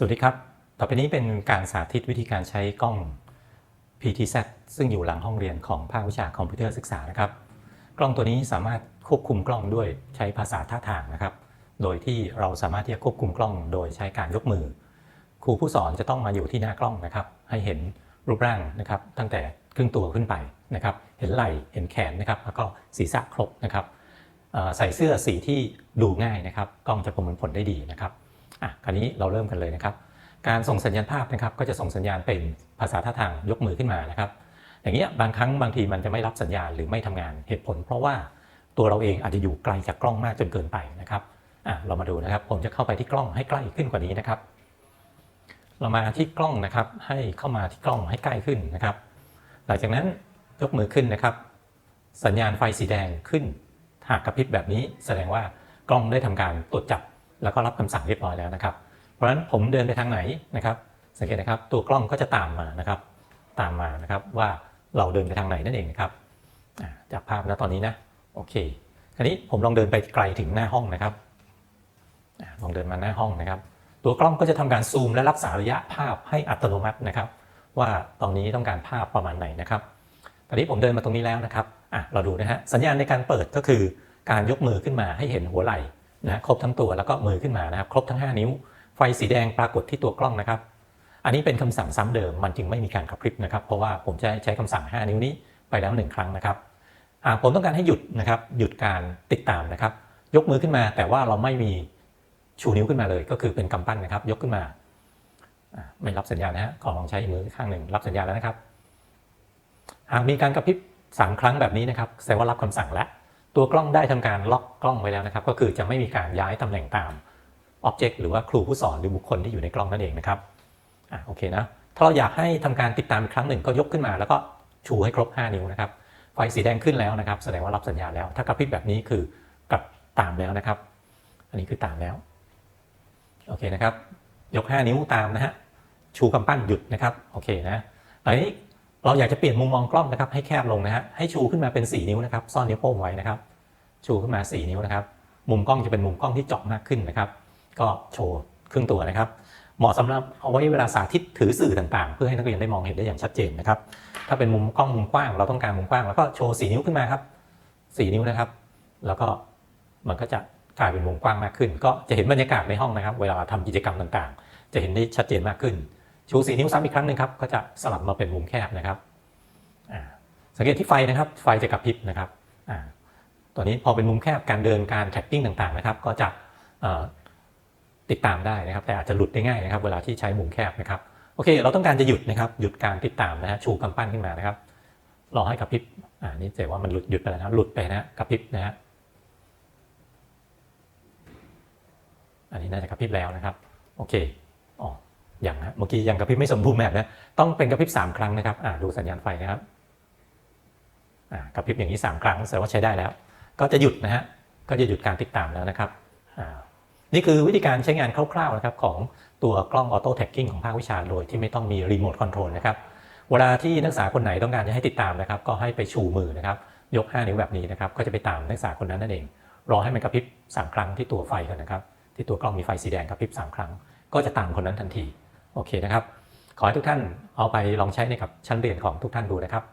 สวัสดีครับ ต่อไปนี้เป็นการสาธิตวิธีการใช้กล้อง PTZ ซึ่งอยู่หลังห้องเรียนของภาควิชาคอมพิวเตอร์ศึกษานะครับ กล้องตัวนี้สามารถควบคุมกล้องด้วยใช้ภาษาท่าทางนะครับ โดยที่เราสามารถที่จะควบคุมกล้องโดยใช้การยกมือ ครูผู้สอนจะต้องมาอยู่ที่หน้ากล้องนะครับ ให้เห็นรูปร่างนะครับ ตั้งแต่ครึ่งตัวขึ้นไปนะครับ เห็นไหล่เห็นแขนนะครับ แล้วก็ศีรษะครบนะครับใส่เสื้อสีที่ดูง่ายนะครับ กล้องจะประมวลผลได้ดีนะครับ อะคราวนี้เราเริ่มกันเลยนะครับ การส่งสัญญาณภาพนะครับ ก็จะส่งสัญญาณเป็นภาษาท่าทางยกมือขึ้นมานะครับ อย่างเงี้ยบางครั้งบางทีมันจะไม่รับสัญญาณหรือไม่ทำงานเหตุผล เพราะว่าตัวเราเองอาจจะอยู่ไกลจากกล้องมากจนเกินไปนะครับอะเรามาดูนะครับ ผมจะเข้าไปที่กล้องให้ใกล้ขึ้นกว่านี้นะครับ เรามาที่กล้องนะครับ ให้เข้ามาที่กล้องให้ใกล้ขึ้นนะครับ หลังจากนั้นยกมือขึ้นนะครับ สัญญาณไฟสีแดงขึ้นหากกระพริบแบบนี้แสดงว่ากล้องได้ทำการตรวจจับ แล้วก็รับคำสั่งเรียบร้อยแล้วนะครับ เพราะฉะนั้นผมเดินไปทางไหนนะครับ สังเกตนะครับตัวกล้องก็จะตามมานะครับ ตามมานะครับว่าเราเดินไปทางไหนนั่นเองนะครับจากภาพนะตอนนี้นะโอเคคราวนี้ผมลองเดินไปไกลถึงหน้าห้องนะครับลองเดินมาหน้าห้องนะครับ ตัวกล้องก็จะทำการซูมและรักษาระยะภาพให้อัตโนมัตินะครับ ว่าตอนนี้ต้องการภาพประมาณไหนนะครับตอนนี้ผมเดินมาตรงนี้แล้วนะครับอะเราดูนะฮะสัญญาณในการเปิดก็คือการยกมือขึ้นมาให้เห็นหัวไหล่ นะครบทั้งตัวแล้วก็มือขึ้นมานะครับครบทั้ง 5 นิ้ว ไฟสีแดงปรากฏที่ตัวกล้องนะครับ อันนี้เป็นคำสั่งซ้ำเดิมมันจึงไม่มีการกระพริบนะครับ เพราะว่าผมจะใช้คำสั่ง 5 นิ้วนี้ไปแล้ว 1 ครั้งนะครับหากผมต้องการให้หยุดนะครับหยุดการติดตามนะครับ ยกมือขึ้นมาแต่ว่าเราไม่มีชูนิ้วขึ้นมาเลย ก็คือเป็นกำปั้นนะครับ ยกขึ้นมาไม่รับสัญญาณนะฮะขอลองใช้มือข้างหนึ่งรับสัญญาณแล้วนะครับ หากมีการกระพริบ3 ครั้งแบบนี้นะครับแสดงว่ารับคำสั่งแล้ว ตัวกล้องได้ทำการล็อกกล้องไว้แล้วนะครับ ก็คือจะไม่มีการย้ายตำแหน่งตามอ็อบเจกต์หรือว่าครูผู้สอนหรือบุคคลที่อยู่ในกล้องนั่นเองนะครับอะโอเคนะถ้าเราอยากให้ทำการติดตามอีกครั้งหนึ่งก็ยกขึ้นมา แล้วก็ชูให้ครบ 5 นิ้วนะครับไฟสีแดงขึ้นแล้วนะครับแสดงว่ารับสัญญาณแล้ว ถ้ากระพริบแบบนี้คือกลับตามแล้วนะครับ อันนี้คือตามแล้วโอเคนะครับยก 5 นิ้วตามนะฮะชูกำปั้นหยุดนะครับโอเคนะอันนี้ เราอยากจะเปลี่ยนมุมมองกล้องนะครับ ให้แคบลงนะฮะให้ชูขึ้นมาเป็น 4 นิ้วนะครับ ซ่อนนิ้วโป้งไว้นะครับ ชูขึ้นมา 4 นิ้วนะครับ มุมกล้องจะเป็นมุมกล้องที่เจาะมากขึ้นนะครับ ก็โชว์ครึ่งตัวนะครับ เหมาะสำหรับเอาไว้เวลาสาธิตถือสื่อต่างๆ เพื่อให้นักเรียนได้มองเห็นได้อย่างชัดเจนนะครับ ถ้าเป็นมุมกล้องมุมกว้าง เราต้องการมุมกว้าง แล้วก็โชว์ 4 นิ้วขึ้นมาครับ 4 นิ้วนะครับ แล้วก็มันก็จะกลายเป็นมุมกว้างมากขึ้น ก็จะเห็นบรรยากาศในห้องนะครับ เวลาทำกิจกรรมต่างๆ จะเห็นได้ชัดเจนมากขึ้น ชู4นิ้วซ้ำอีกครั้งหนึ่งครับก็จะสลับมาเป็นมุมแคบนะครับสังเกตที่ไฟนะครับไฟจะกระพริบนะครับตอนนี้พอเป็นมุมแคบการเดินการแท็กกิ้งต่างๆนะครับ ก็จะติดตามได้นะครับ แต่อาจจะหลุดได้ง่ายนะครับ เวลาที่ใช้มุมแคบนะครับโอเค เราต้องการจะหยุดนะครับหยุดการติดตามนะฮะชูกำปั้นขึ้นมานะครับรอให้กระพริบอ่านี่เจว่ามันหลุดหยุดไปแล้วนะหลุดไปนะกระพริบนะฮะอันนี้น่าจะกระพริบแล้วนะครับ โอเค อ๋อยังนะเมื่อกี้ยังกระพริบไม่สมบูรณ์แบบนะต้องเป็นกระพริบ3ครั้งนะครับดูสัญญาณไฟนะครับกระพริบอย่างนี้ 3 ครั้งแสดงว่าใช้ได้แล้ว ก็จะหยุดนะฮะก็จะหยุดการติดตามแล้วนะครับอ่านี่คือวิธีการใช้งานคร่าวๆนะครับของตัวกล้องออโต้แท็กกิ้งของภาควิชาโดยที่ไม่ต้องมีรีโมทคอนโทรลนะครับเวลาที่นักศึกษาคนไหนต้องการจะให้ติดตามนะครับก็ให้ไปชูมือนะครับยก 5 นิ้วแบบนี้นะครับก็จะไปตามนักศึกษาคนนั้นนั่นเอง รอให้มันกระพริบ3 ครั้งที่ตัวไฟก่อนนะครับที่ตัวกล้องมีไฟสีแดงกระพริบ3 ครั้ง ก็จะตามคนนั้นทันที โอเคนะครับ ขอให้ทุกท่านเอาไปลองใช้ในกับชั้นเรียนของทุกท่านดูนะครับ